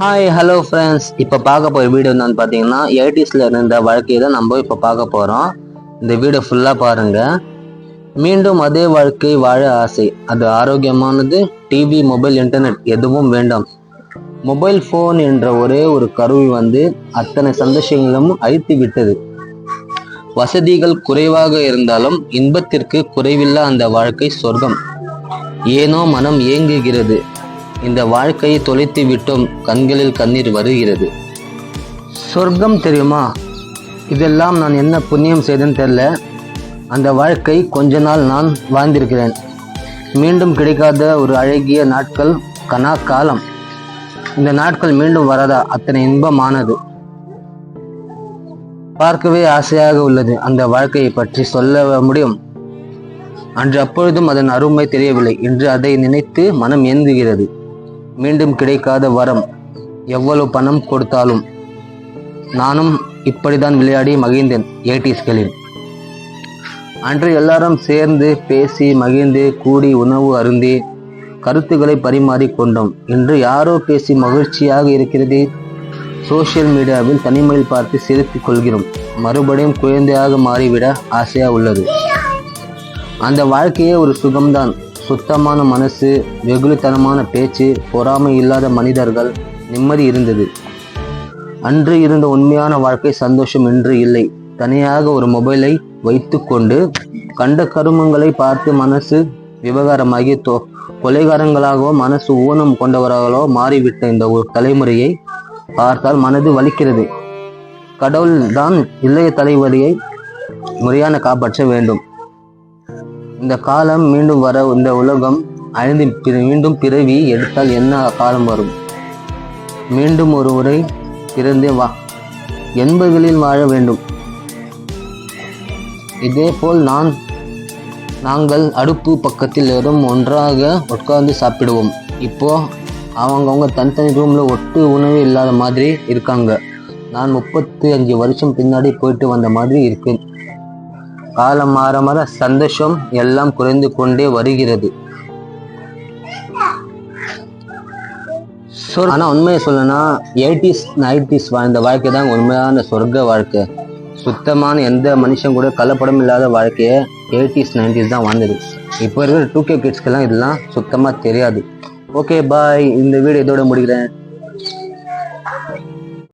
Hi hello friends இப்போ பார்க்க போகிற வீடியோ என்னன்னு பார்த்தீங்கன்னா எயிட்டிஸில் இருந்த வாழ்க்கையை தான் நம்ம இப்போ பார்க்க போகிறோம் இந்த வீடியோ ஃபுல்லாக பாருங்கள் மீண்டும் அதே வாழ்க்கை வாழ ஆசை. அது ஆரோக்கியமானது டிவி மொபைல் இன்டர்நெட் எதுவும் வேண்டாம். மொபைல் ஃபோன் என்ற ஒரே ஒரு கருவி வந்து அத்தனை சந்தோஷங்களும் அழித்து விட்டது. வசதிகள் குறைவாக இருந்தாலும் இன்பத்திற்கு குறைவில்லா அந்த வாழ்க்கை சொர்க்கம். ஏனோ மனம் ஏங்குகிறது. இந்த வாழ்க்கையை தொலைத்து விட்டோம் கண்களில் கண்ணீர் வருகிறது. சொர்க்கம் தெரியுமா? இதெல்லாம் நான் என்ன புண்ணியம் செய்தேன்னு தெரில அந்த வாழ்க்கை கொஞ்ச நாள் நான் வாழ்ந்திருக்கிறேன். மீண்டும் கிடைக்காத ஒரு அழகிய நாட்கள் கனா காலம் இந்த நாட்கள் மீண்டும் வராதா? அத்தனை இன்பமானது. பார்க்கவே ஆசையாக உள்ளது அந்த வாழ்க்கையை பற்றி சொல்ல முடியும். அன்று அப்பொழுதும் அதன் அருமை தெரியவில்லை. இன்று அதை நினைத்து மனம் ஏந்துகிறது. மீண்டும் கிடைக்காத வரம் எவ்வளவு பணம் கொடுத்தாலும். நானும் இப்படிதான் விளையாடி மகிழ்ந்தேன் எயிட்டிஸ்களில் அன்று எல்லாரும் சேர்ந்து பேசி மகிழ்ந்து கூடி உணவு அருந்தி கருத்துக்களை பரிமாறி கொண்டோம். இன்று யாரோ பேசி மகிழ்ச்சியாக இருக்கிறது சோசியல் மீடியாவில் தனிமையில் பார்த்து சிரித்துக் கொள்கிறோம். மறுபடியும் குழந்தையாக மாறிவிட ஆசையாக உள்ளது. அந்த வாழ்க்கையே ஒரு சுகம்தான். சுத்தமான மனசு வெகுளித்தனமான பேச்சு பொறாமை இல்லாத மனிதர்கள் நிம்மதி இருந்தது. அன்று இருந்த உண்மையான வாழ்க்கை சந்தோஷம் இன்று இல்லை. தனியாக ஒரு மொபைலை வைத்துக்கொண்டு கண்ட கருமங்களை பார்த்து மனசு விவகாரமாகி தோ கொலைகாரங்களாகவோ மனசு ஊனம் கொண்டவர்களோ மாறிவிட்ட இந்த ஒரு தலைமுறையை பார்த்தால் மனது வலிக்கிறது. கடவுள் தான் இளைய தலைவரியை முறையான காப்பாற்ற வேண்டும். இந்த காலம் மீண்டும் வர இந்த உலகம் அழிந்து பிற- மீண்டும் பிறவி எடுத்தால் என்ன காலம் வரும்? மீண்டும் ஒரு முறை பிறந்தே வா. எண்பதுகளில் வாழ வேண்டும். இதேபோல் நான் நாங்கள் அடுப்பு பக்கத்தில் வரும் ஒன்றாக உட்கார்ந்து சாப்பிடுவோம். இப்போ அவங்கவுங்க தனித்தனி ரூமில் ஒட்டு உணவு இல்லாத மாதிரி இருக்காங்க. நான் முப்பத்தி அஞ்சு வருஷம் பின்னாடி போயிட்டு வந்த மாதிரி இருக்கு காலம் மாற மாற சந்தோஷம் எல்லாம் குறைந்து கொண்டே வருகிறது. சொர்- ஆனா உண்மையை சொல்லணும்னா எயிட்டிஸ் நைன்டிஸ் வாழ்ந்த வாழ்க்கை தான் உண்மையான சொர்க்க வாழ்க்கை. சுத்தமான எந்த மனுஷன் கூட கலப்படம் இல்லாத வாழ்க்கையை எயிட்டிஸ் நைன்டிஸ் தான் வாழ்ந்தது. இப்போ இருக்கிற டூ கே கிட்ஸ்க்கெல்லாம் இதெல்லாம் சுத்தமாக தெரியாது. Okay bye. இந்த வீடு இதோட முடிக்கிறேன்.